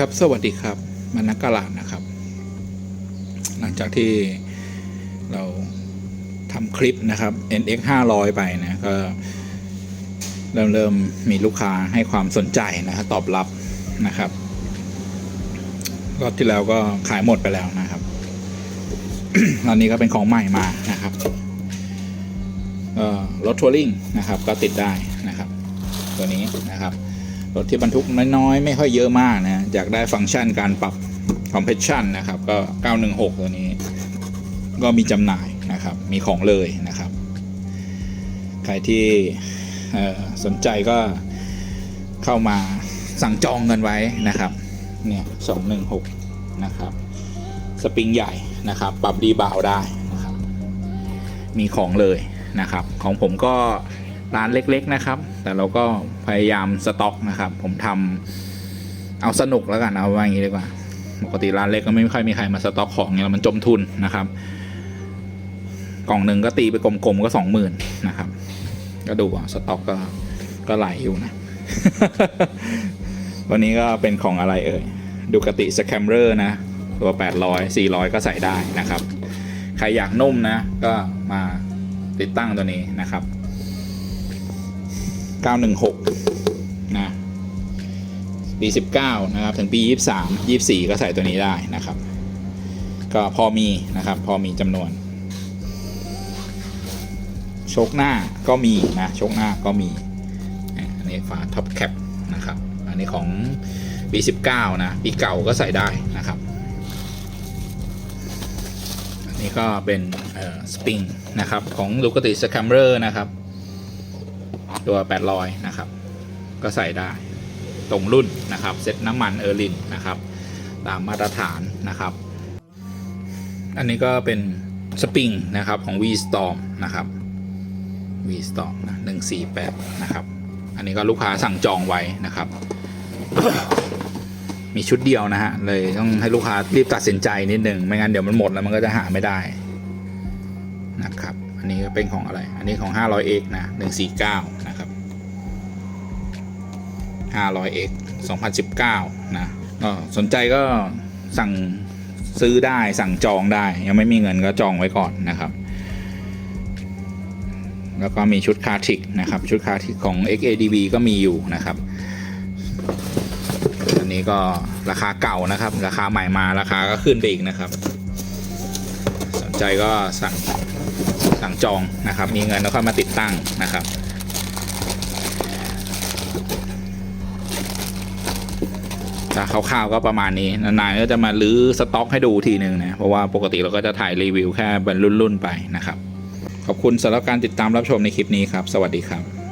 ครับสวัสดีครับมันนักกลาดนะครับ หลังจากที่เราทำคลิปนะครับ NX 500 ไปนะก็เริ่มเริ่มมีลูกค้าให้ความสนใจนะครับตอบรับนะครับรอบที่แล้วก็ขายหมดไปแล้วนะครับตอนนี้ก็เป็นของใหม่มานะครับรถทัวริงนะครับ ก็ติดได้นะครับ ตัวนี้นะครับ รถที่บรรทุกน้อยๆ ไม่ค่อยเยอะมากนะอยากได้ฟังก์ชันการปรับ compression นะครับก็ 916 ตัวนี้ ก็มีจำหน่ายนะครับ มีของเลยนะครับ ใครที่สนใจก็เข้ามาสั่งจองกันไว้นะครับเนี่ย216 นะครับ สปริงใหญ่นะครับ ปรับรีบาวได้นะครับ มีของเลยนะครับ ของผมก็ ร้านเล็กๆนะครับ แต่เราก็พยายามสต็อกนะครับ ผมทำเอาสนุกแล้วกันเอาว่าอย่างนี้ดีกว่า ปกติร้านเล็กก็ไม่ค่อยมีใครมาสต็อกของเนี่ยมันจมทุนนะครับ กล่องหนึ่งก็ตีไปกลมๆก็สองหมื่นนะครับ ก็ดูว่าสต็อกก็ก็ไหลอยู่นะ วันนี้ก็เป็นของอะไรเอ่ยดูกติสแคมเรอร์นะ ตัว 800 400 ก็ใส่ได้นะครับ ใครอยากนุ่มนะ ก็มาติดตั้งตัวนี้นะครับ 916 นะปี 19 นะครับ ถึงปี 23 24 ก็ใส่ตัวนี้ได้นะครับ ก็พอมีนะครับ พอมีจำนวนโชคหน้าก็มีนะโชคหน้าก็มี อันนี้ฝาท็อปแคปนะครับ อันนี้ของปี 19 นะ ปีเก่าก็ใส่ได้นะครับ อันนี้ก็เป็นสปริงนะครับ ของลูกติสแคมเบอร์นะครับ ตัว800นะครับ ก็ใส่ได้ตรงรุ่นนะครับเซ็ตน้ำมันเออร์ลินนะครับ ตามมาตรฐานนะครับ อันนี้ก็เป็นสปริงนะครับของ V Storm นะครับ V Storm นะ148 นะครับ อันนี้ก็ลูกค้าสั่งจองไว้นะครับ มีชุดเดียวนะฮะ เลยต้องให้ลูกค้ารีบตัดสินใจนิดหนึ่งไม่งั้นเดี๋ยวมันหมดแล้วมันก็จะหาไม่ได้นะครับ อันนี้ก็เป็นของอะไร อันนี้ของ 500x นะ 149 นะครับ 500x 2019 นะก็สนใจก็สั่งซื้อได้สั่งจองได้ ยังไม่มีเงินก็จองไว้ก่อนนะครับ แล้วก็มีชุดคาทิกนะครับ ชุดคาทิกของ XADV ก็มีอยู่นะครับอันนี้ก็ราคาเก่านะครับ ราคาใหม่มาราคาก็ขึ้นไปอีกนะครับ สนใจก็สั่งสั่งจองนะครับ มีเงินแล้วค่อยมาติดตั้งนะครับ คร่าวๆก็ประมาณนี้ นานๆก็จะมาลื้อสต็อกให้ดูทีหนึ่งนะ เพราะว่าปกติเราก็จะถ่ายรีวิวแค่เป็นรุ่นๆไปนะครับ ขอบคุณสำหรับการติดตามรับชมในคลิปนี้ครับ สวัสดีครับ